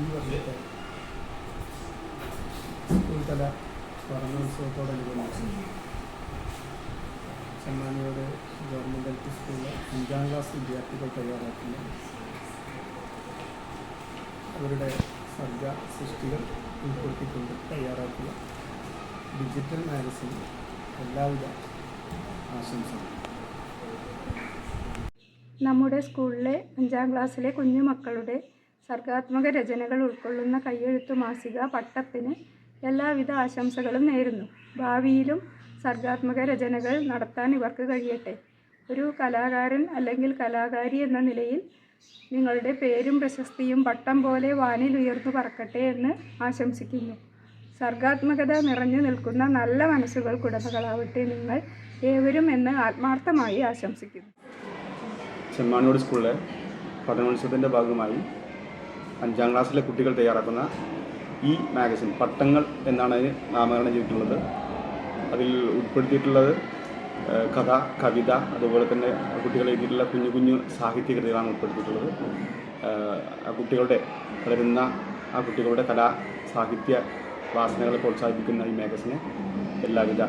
ഈ വർഷത്തെ ചെമ്മാനിയോട് government L P സ്കൂളിലെ അഞ്ചാം ക്ലാസ് വിദ്യാർത്ഥികൾ തയ്യാറാക്കുന്ന. അവരുടെ സർഗ സൃഷ്ടികൾ ഉൾപ്പെടുത്തിക്കൊണ്ട് തയ്യാറാക്കുക. ഡിജിറ്റൽ മാഗസിൻ എല്ലാവിധ ആശംസകളും. നമ്മുടെ സ്കൂളിലെ അഞ്ചാം ക്ലാസ്സിലെ കുഞ്ഞുമക്കളുടെ സർഗാത്മക രചനകൾ ഉൾക്കൊള്ളുന്ന കയ്യെഴുത്തു മാസിക പട്ടത്തിന് എല്ലാവിധ ആശംസകളും നേരുന്നു. ഭാവിയിലും സർഗാത്മക രചനകൾ നടത്താൻ ഇവർക്ക് കഴിയട്ടെ. ഒരു കലാകാരൻ അല്ലെങ്കിൽ കലാകാരി എന്ന നിലയിൽ നിങ്ങളുടെ പേരും പ്രശസ്തിയും പട്ടം പോലെ വാനിൽ ഉയർന്നു പറക്കട്ടെ എന്ന് ആശംസിക്കുന്നു. സർഗാത്മകത നിറഞ്ഞു നിൽക്കുന്ന നല്ല മനസ്സുകൾക്കുടമകളാവട്ടെ നിങ്ങൾ ഏവരും എന്ന് ആത്മാർത്ഥമായി ആശംസിക്കുന്നു. ചെമ്മാനോട് സ്കൂളിലെ പഠനോത്സവത്തിന്റെ ഭാഗമായി അഞ്ചാം ക്ലാസ്സിലെ കുട്ടികൾ തയ്യാറാക്കുന്ന ഈ മാഗസിൻ പട്ടങ്ങൾ എന്നാണ് അതിന് നാമകരണം ചെയ്തിട്ടുള്ളത്. അതിൽ ഉൾപ്പെടുത്തിയിട്ടുള്ളത് കഥ കവിത അതുപോലെ തന്നെ കുട്ടികൾ എഴുതിയിട്ടുള്ള കുഞ്ഞു കുഞ്ഞു സാഹിത്യ കൃതികളാണ് ഉൾപ്പെടുത്തിയിട്ടുള്ളത്. ആ കുട്ടികളുടെ വളരുന്ന ആ കുട്ടികളുടെ കലാ സാഹിത്യ വാസനകളെ പ്രോത്സാഹിപ്പിക്കുന്ന ഈ മാഗസിന് എല്ലാവിധ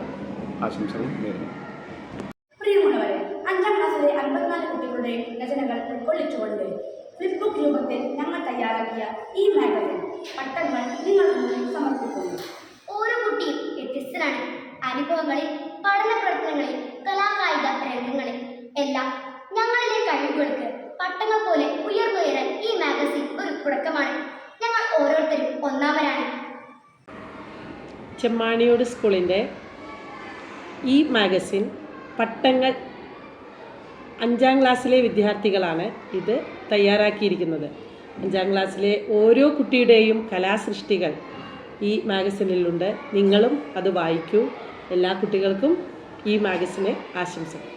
ആശംസകളും നേരുന്നു. പ്രിയമുള്ളവരെ അഞ്ചാം ക്ലാസ്സിലെ അൻപത്തിനാല് കുട്ടികളുടെയും രചനകൾ ഉൾക്കൊള്ളിച്ചുകൊണ്ട് ഫ്ലിപ്പ് ബുക്ക് രൂപത്തിൽ ഞങ്ങൾ തയ്യാറാക്കിയ ഈ മാഗസിൻ പട്ടങ്ങൾ നിങ്ങളുടെ മുന്നിൽ സമർപ്പിക്കുന്നു. ഓരോ കുട്ടിയും വ്യത്യസ്തരാണ്. അനുഭവങ്ങളിൽ പഠന പ്രവർത്തനങ്ങളിൽ കലാകായിക രംഗങ്ങളിൽ എല്ലാം ഞങ്ങളിലെ കഴിവുകൾക്ക് പട്ടങ്ങൾ പോലെ ഉയർന്നുയരാൻ ഈ മാഗസിൻ ഒരു തുടക്കമാണ്. ഞങ്ങൾ ഓരോരുത്തരും ഒന്നാമരാണ്. ചെമ്മാണിയോട് സ്കൂളിന്റെ ഈ മാഗസിൻ പട്ടങ്ങൾ അഞ്ചാം ക്ലാസ്സിലെ വിദ്യാർത്ഥികളാണ് ഇത് തയ്യാറാക്കിയിരിക്കുന്നത്. അഞ്ചാം ക്ലാസ്സിലെ ഓരോ കുട്ടിയുടെയും കലാസൃഷ്ടികൾ ഈ മാഗസിനിലുണ്ട്. നിങ്ങളും അത് വായിക്കൂ. എല്ലാ കുട്ടികൾക്കും ഈ മാഗസിനെ ആശംസകൾ.